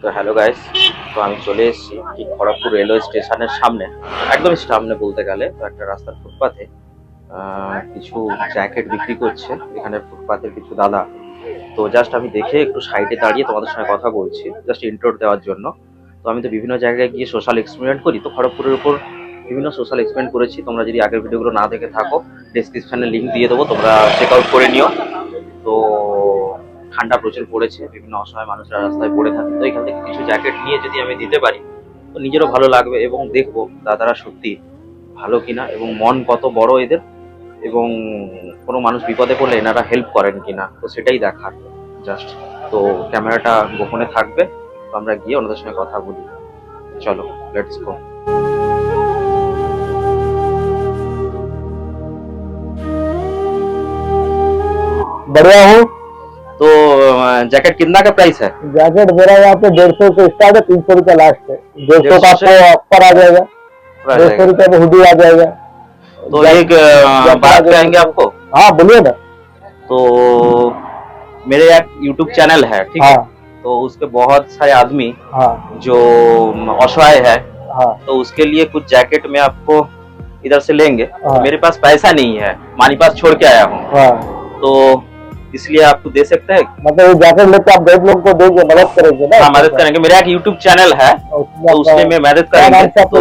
তো hello guys তো আমি চলে এসেছি ঠিক খড়গপুর রেলওয়ে স্টেশনের সামনে, একদম সামনে বলতে গেলে তো একটা রাস্তার ফুটপাথে কিছু জ্যাকেট বিক্রি করছে, এখানে ফুটপাথের কিছু দাদা। তো জাস্ট আমি দেখে একটু সাইডে দাঁড়িয়ে তোমাদের সঙ্গে কথা বলছি জাস্ট ইন্ট্রোড দেওয়ার জন্য। তো আমি তো বিভিন্ন জায়গায় গিয়ে সোশ্যাল এক্সপেরিমেন্ট করি, তো খড়গপুরের উপর বিভিন্ন সোশ্যাল এক্সপেরিমেন্ট করেছি। তোমরা যদি আগের ভিডিওগুলো না দেখে থাকো ডিসক্রিপশনে লিঙ্ক দিয়ে দেবো, তোমরা চেক আউট করে নিও। তো ঠান্ডা প্রচুর পড়েছে বিভিন্ন অসহায় মানুষরা রাস্তায় পড়ে থাকে তো এখান থেকে কিছু জ্যাকেট নিয়ে যদি আমি দিতে পারি তো নিজেরও ভালো লাগবে এবং দেখবো দাদারা সত্যি ভালো কিনা এবং মন কত বড় এদের এবং কোনো মানুষ বিপদে পড়লে এনারা হেল্প করেন কিনা তো সেটাই দেখার জাস্ট তো ক্যামেরাটা গোপনে থাকবে তো আমরা গিয়ে ওনাদের সঙ্গে কথা বলি চলো লেটস গো बढ़िया हूँ तो जैकेट कितना का प्राइस है? जैकेट मेरा यहाँ पे डेढ़ सौ से स्टार्ट है तीन सौ रुपया लास्ट है। डेढ़ सौ का आपको ऑफ़र आ जाएगा। डेढ़ सौ रुपया में हुडी आ जाएगा। तो एक बात कहेंगे आपको? हाँ बोलिए ना। तो मेरे एक यूट्यूब चैनल है ठीक है? हाँ। तो उसके बहुत सारे आदमी हाँ। जो असहाय है हाँ। तो उसके लिए कुछ जैकेट में आपको इधर से लेंगे। मेरे पास पैसा नहीं है मानी पास छोड़ के आया हूँ। हाँ। तो इसलिए आपको दे सकते हैं। मतलब ये जैकेट लेके आप गरीब लोग को देंगे मदद करेंगे ना? हाँ मदद करेंगे। मेरा एक यूट्यूब चैनल है तो उसमें मैं मदद करेंगे। तो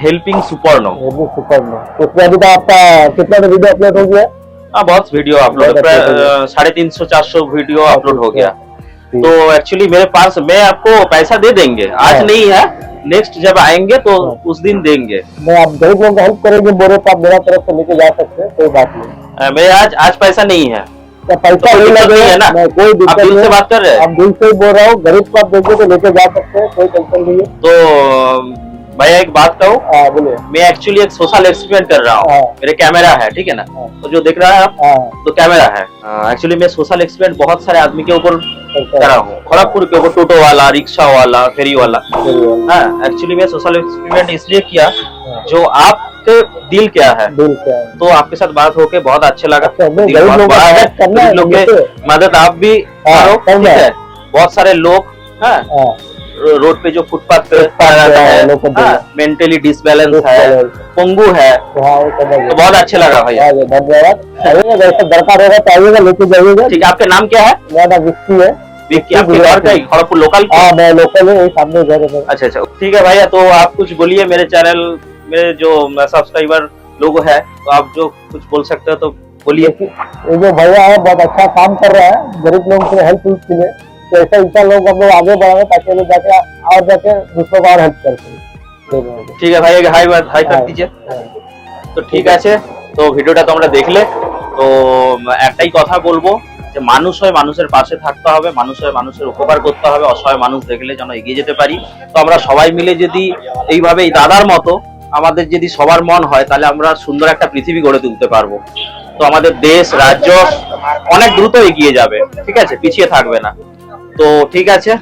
हेल्पिंग सुपर्णो ये भी सुपर में उसमें अभी तो आपका कितना वीडियो अपलोड हो गया? हाँ बहुत वीडियो अपलोड अच्छे साढ़े तीन सौ चार सौ वीडियो अपलोड हो गया। तो एक्चुअली मेरे पास मैं आपको पैसा दे देंगे। आज हाँ। नहीं है नेक्स्ट जब आएँगे तो हाँ। उस दिन देंगे। मैं आप गरीब लोगों हेल्प करेंगे बोले तो आप मेरा तरफ़ से लेके जा सकते हैं कोई बात नहीं। मेरे आज आज पैसा नहीं है। पैसा तो नहीं लगेगा है ना? मैं कोई दिक्कत दिल से बात कर रहे हैं? दिल से बोल रहा हूँ गरीब को आप देंगे तो लेके जा सकते हैं कोई टेंशन नहीं है। तो भैया एक बात कहूँ। हाँ बोलिए। मैं एक्चुअली एक सोशल एक्सपेरिमेंट कर रहा हूँ। हाँ। मेरे कैमरा है ठीक है ना? हाँ। तो जो देख रहा है आप तो कैमरा है। एक्चुअली मैं सोशल एक्सपेरिमेंट बहुत सारे आदमी के ऊपर कर रहा हूँ। खड़गपुर के ऊपर टोटो वाला रिक्शा वाला फेरी वाला। हाँ एक्चुअली मैं सोशल एक्सपेरिमेंट इसलिए किया जो जो आपके दिल क्या है? दिल से है। तो आपके साथ बात होके बहुत अच्छा लगा। अच्छा, गरीब लोगों मदद आप भी हाँ, करो बहुत सारे लोग हाँ हाँ। रोड पे जो फुटपाथ पे रहता है, मेंटली डिसबैलेंस है। पंगु है तो हाँ तो। बहुत अच्छा। लगा भैया। धन्यवाद। दरकार होगा तो लेके जाइएगा। ठीक है आपका नाम क्या है? मेरा नाम विक्की है। ही। लोकल हाँ मैं लोकल है सामने घर है अच्छा अच्छा ठीक है भैया तो आप कुछ बोलिए मेरे चैनल में जो सब्सक्राइबर लोग है तो आप जो कुछ बोल सकते हो तो बोलिए ये जो भैया है बहुत अच्छा काम कर रहा है गरीब लोगों के हेल्प के लिए तो ऐसा इंसान लोग हम लोग आगे बढ़ाए ताकि लोग जाके और जाके दूसरों को और हेल्प कर सकें ঠিক আছে ভাই আগে হাই হাই कर दीजिए हाँ। তো ঠিক আছে তো ভিডিওটা তোমরা দেখলে তো উম, একটাই কথা বলবো যে মানুষ হয় মানুষের পাশে থাকতে হবে মানুষ হয় মানুষের উপকার করতে হবে অসহায় মানুষ দেখলে যেন এগিয়ে যেতে পারি তো আমরা সবাই মিলে যদি এইভাবে এই দাদার মতো আমাদের যদি সবার মন হয়, তাহলে আমরা সুন্দর একটা পৃথিবী গড়ে তুলতে পারব। তো আমাদের দেশ, রাজ্য অনেক দ্রুত এগিয়ে যাবে। ঠিক আছে? পিছিয়ে থাকবে না। তো ঠিক আছে?